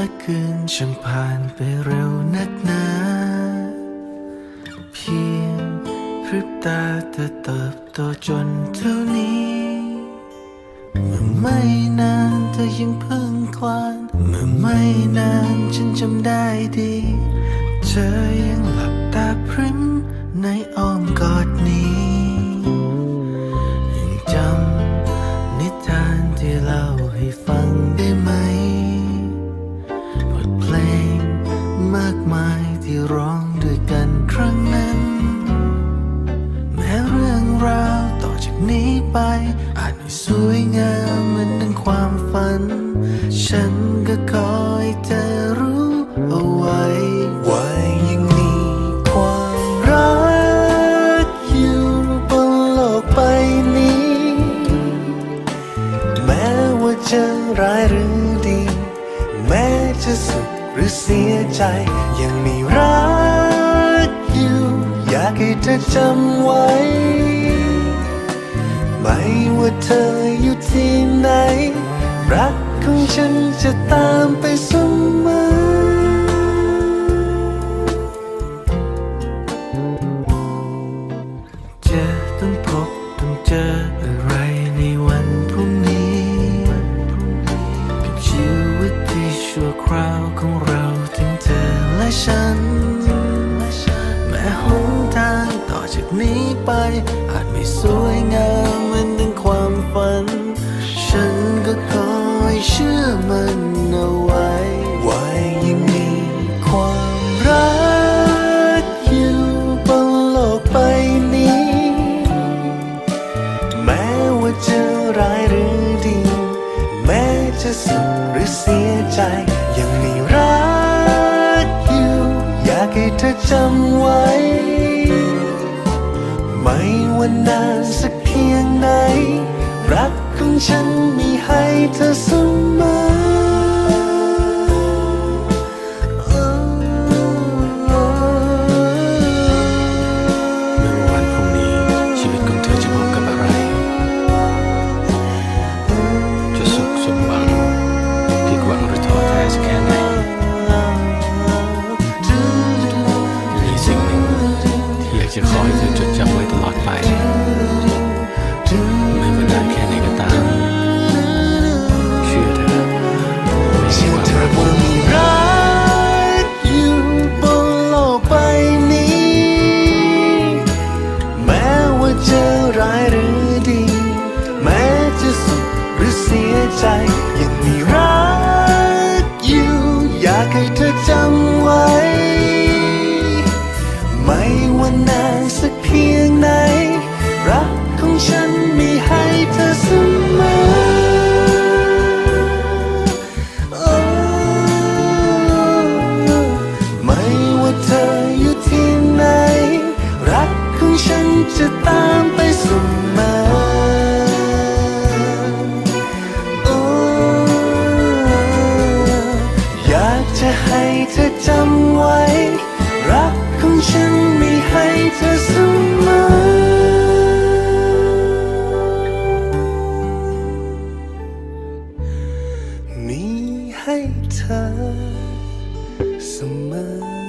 และคืนช่างผ่านไปเร็วนักหนา เพียงพริบตาเธอเติบโตจนเท่านี้เมื่อไม่นานเธอยังเพิ่งคลานเมื่อไม่นานฉันจำได้ดี เธอยังหลับตาพริ้มในอ้อม ไป อาจไม่สวยงามเหมือนดังความฝัน ฉันก็ขอให้เธอรู้เอาไว้ ว่ายังมีความรักอยู่บนโลกใบนี้ แม้ว่าจะร้ายหรือดี แม้จะสุขหรือเสียใจ ยังมีรักอยู่ อยากให้เธอจำไว้ ไม่ว่าเธออยู่ที่ไหน รักของฉันจะตามไปเสมอจะต้องพบต้องเจออะไรในวันพรุ่งนี้ กับชีวิตที่ชั่วคราวของเราทั้งเธอและฉัน แม้หนทางต่อจากนี้ไป ไม่สวยงามเหมือนดังความฝัน ฉันก็ขอให้เชื่อมันเอาไว้ว่ายังมีความรักอยู่บนโลกใบนี้ แม้ว่าจะร้ายหรือดี แม้จะสุขหรือเสียใจ ยังมีรักอยู่ อยากให้เธอจำไว้ ว่านานสักเพียงไหน รักของฉันมีให้เธอเสมอไม่ว่าวันพรุ่งนี้ชีวิตของเธอจะพบกับอะ ร้ายหรือดี แม้จะสุขหรือเสียใจ ยังมีรักอยู่ อยากให้เธอจำไว้ ไม่ว่านานสักเพียงไหน รักของฉันมีให้เธอเสมอไม่ว่าเธออยู่ที่ไหนรักของฉันจะตาม ให้เธอเสมอ